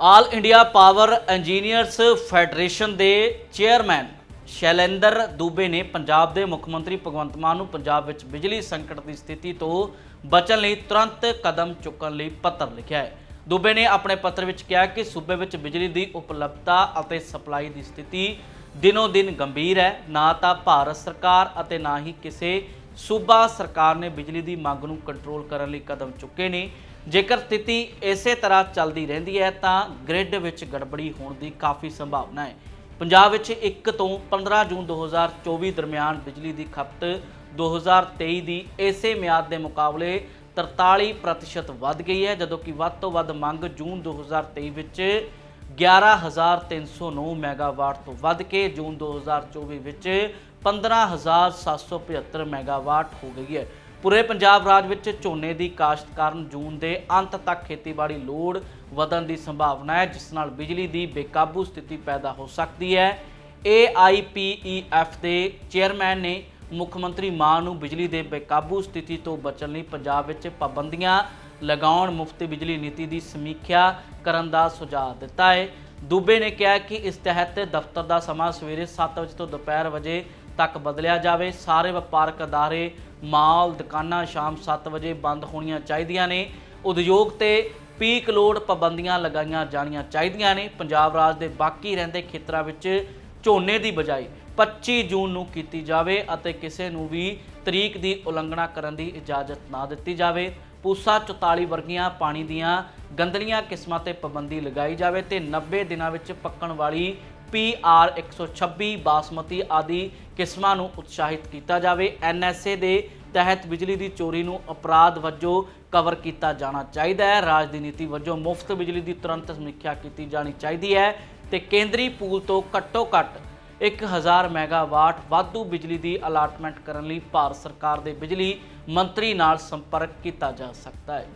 All India power engineers federation ਦੇ chairman Shailendra Dubey ਨੇ ਪੰਜਾਬ ਦੇ ਮੁੱਖ ਮੰਤਰੀ ਭਗਵੰਤ ਮਾਨ ਨੂੰ ਪੰਜਾਬ ਵਿੱਚ ਬਿਜਲੀ ਸੰਕਟ ਦੀ ਸਥਿਤੀ ਤੋਂ ਬਚਣ ਲਈ ਤੁਰੰਤ ਕਦਮ ਚੁੱਕਣ ਲਈ ਪੱਤਰ ਲਿਖਿਆ ਹੈ। ਦੂਬੇ ਨੇ ਆਪਣੇ ਪੱਤਰ ਵਿੱਚ ਕਿਹਾ ਕਿ ਸੂਬੇ ਵਿੱਚ ਬਿਜਲੀ ਦੀ ਉਪਲਬਧਤਾ ਅਤੇ ਸਪਲਾਈ ਦੀ ਸਥਿਤੀ ਦਿਨੋ ਦਿਨ ਗੰਭੀਰ ਹੈ। ਨਾ ਤਾਂ ਭਾਰਤ ਸਰਕਾਰ ਅਤੇ ਨਾ ਹੀ ਕਿਸੇ ਸੂਬਾ ਸਰਕਾਰ ਨੇ ਬਿਜਲੀ ਦੀ ਮੰਗ ਨੂੰ ਕੰਟਰੋਲ ਕਰਨ ਲਈ ਕਦਮ ਚੁੱਕੇ ਨੇ। ਜੇਕਰ ਸਥਿਤੀ ਇਸੇ ਤਰ੍ਹਾਂ ਚੱਲਦੀ ਰਹਿੰਦੀ ਹੈ, ਤਾਂ ਗ੍ਰਿਡ ਵਿੱਚ ਗੜਬੜੀ ਹੋਣ ਦੀ ਕਾਫੀ ਸੰਭਾਵਨਾ ਹੈ। ਪੰਜਾਬ ਵਿੱਚ 1 ਤੋਂ 15 ਜੂਨ 2024 ਦਰਮਿਆਨ ਬਿਜਲੀ ਦੀ ਖਪਤ 2023 ਦੀ ਇਸੇ ਮਿਆਦ ਦੇ ਮੁਕਾਬਲੇ 43% ਵੱਧ ਗਈ ਹੈ, ਜਦੋਂ ਕਿ ਵੱਧ ਤੋਂ ਵੱਧ ਮੰਗ ਜੂਨ 2023 ਵਿੱਚ 11309 ਮੈਗਾਵਾਟ ਤੋਂ ਵੱਧ ਕੇ ਜੂਨ 2024 ਵਿੱਚ 15775 ਮੈਗਾਵਾਟ ਹੋ ਗਈ ਹੈ। ਪੂਰੇ ਪੰਜਾਬ ਰਾਜ ਵਿੱਚ ਝੋਨੇ ਦੀ ਕਾਸ਼ਤ ਕਾਰਨ ਜੂਨ ਦੇ ਅੰਤ ਤੱਕ ਖੇਤੀਬਾੜੀ ਲੋੜ ਵਧਣ ਦੀ ਸੰਭਾਵਨਾ ਹੈ, ਜਿਸ ਨਾਲ ਬਿਜਲੀ ਦੀ ਬੇਕਾਬੂ ਸਥਿਤੀ ਪੈਦਾ ਹੋ ਸਕਦੀ ਹੈ। AIPEF ਦੇ ਚੇਅਰਮੈਨ ਨੇ ਮੁੱਖ ਮੰਤਰੀ ਮਾਨ ਨੂੰ ਬਿਜਲੀ ਦੇ ਬੇਕਾਬੂ ਸਥਿਤੀ ਤੋਂ ਬਚਣ ਲਈ ਪੰਜਾਬ ਵਿੱਚ ਪਾਬੰਦੀਆਂ ਲਗਾਉਣ ਮੁਫਤ ਬਿਜਲੀ ਨੀਤੀ ਦੀ ਸਮੀਖਿਆ ਕਰਨ ਦਾ ਸੁਝਾਅ ਦਿੱਤਾ ਹੈ। ਦੂਬੇ ਨੇ ਕਿਹਾ ਕਿ ਇਸ ਤਹਿਤ ਦਫ਼ਤਰ ਦਾ ਸਮਾਂ ਸਵੇਰੇ 7 ਵਜੇ ਤੋਂ ਦੁਪਹਿਰ ਵਜੇ ਤੱਕ ਬਦਲਿਆ ਜਾਵੇ। ਸਾਰੇ ਵਪਾਰਕ ਅਦਾਰੇ, ਮਾਲ, ਦੁਕਾਨਾਂ ਸ਼ਾਮ 7 ਵਜੇ ਬੰਦ ਹੋਣੀਆਂ ਚਾਹੀਦੀਆਂ ਨੇ। ਉਦਯੋਗ ਤੇ ਪੀਕ ਲੋਡ ਪਾਬੰਦੀਆਂ ਲਗਾਈਆਂ ਜਾਣੀਆਂ ਚਾਹੀਦੀਆਂ ਨੇ। ਪੰਜਾਬ ਰਾਜ ਦੇ ਬਾਕੀ ਰਹਿੰਦੇ ਖੇਤਰਾਂ ਵਿੱਚ ਝੋਨੇ ਦੀ ਬਜਾਏ 25 ਜੂਨ ਨੂੰ ਕੀਤੀ ਜਾਵੇ ਅਤੇ ਕਿਸੇ ਨੂੰ ਵੀ ਤਰੀਕ ਦੀ ਉਲੰਘਣਾ ਕਰਨ ਦੀ ਇਜਾਜ਼ਤ ਨਾ ਦਿੱਤੀ ਜਾਵੇ। ਪੂਸਾ 44 ਵਰਗੀਆਂ ਪਾਣੀ ਦੀਆਂ ਗੰਦਲੀਆਂ ਕਿਸਮਾਂ ਤੇ ਪਾਬੰਦੀ ਲਗਾਈ ਜਾਵੇ ਤੇ 90 ਦਿਨਾਂ ਵਿੱਚ ਪੱਕਣ ਵਾਲੀ PR 126 ਬਾਸਮਤੀ ਆਦਿ ਕਿਸਮਾਂ ਨੂੰ ਉਤਸ਼ਾਹਿਤ ਕੀਤਾ ਜਾਵੇ। NSA ਦੇ ਤਹਿਤ ਬਿਜਲੀ ਦੀ ਚੋਰੀ ਨੂੰ ਅਪਰਾਧ ਵਜੋਂ ਕਵਰ ਕੀਤਾ ਜਾਣਾ ਚਾਹੀਦਾ ਹੈ। ਰਾਜ ਦੀ ਨੀਤੀ ਵਜੋਂ ਮੁਫਤ ਬਿਜਲੀ ਦੀ ਤੁਰੰਤ ਸਮੀਖਿਆ ਕੀਤੀ ਜਾਣੀ ਚਾਹੀਦੀ ਹੈ ਤੇ ਕੇਂਦਰੀ ਪੂਲ ਤੋਂ ਘੱਟੋ ਘੱਟ 1000 ਮੈਗਾਵਾਟ ਵਾਧੂ ਬਿਜਲੀ ਦੀ ਅਲਾਟਮੈਂਟ ਕਰਨ ਲਈ ਭਾਰਤ ਸਰਕਾਰ ਦੇ ਬਿਜਲੀ ਮੰਤਰੀ ਨਾਲ ਸੰਪਰਕ ਕੀਤਾ ਜਾ ਸਕਦਾ ਹੈ।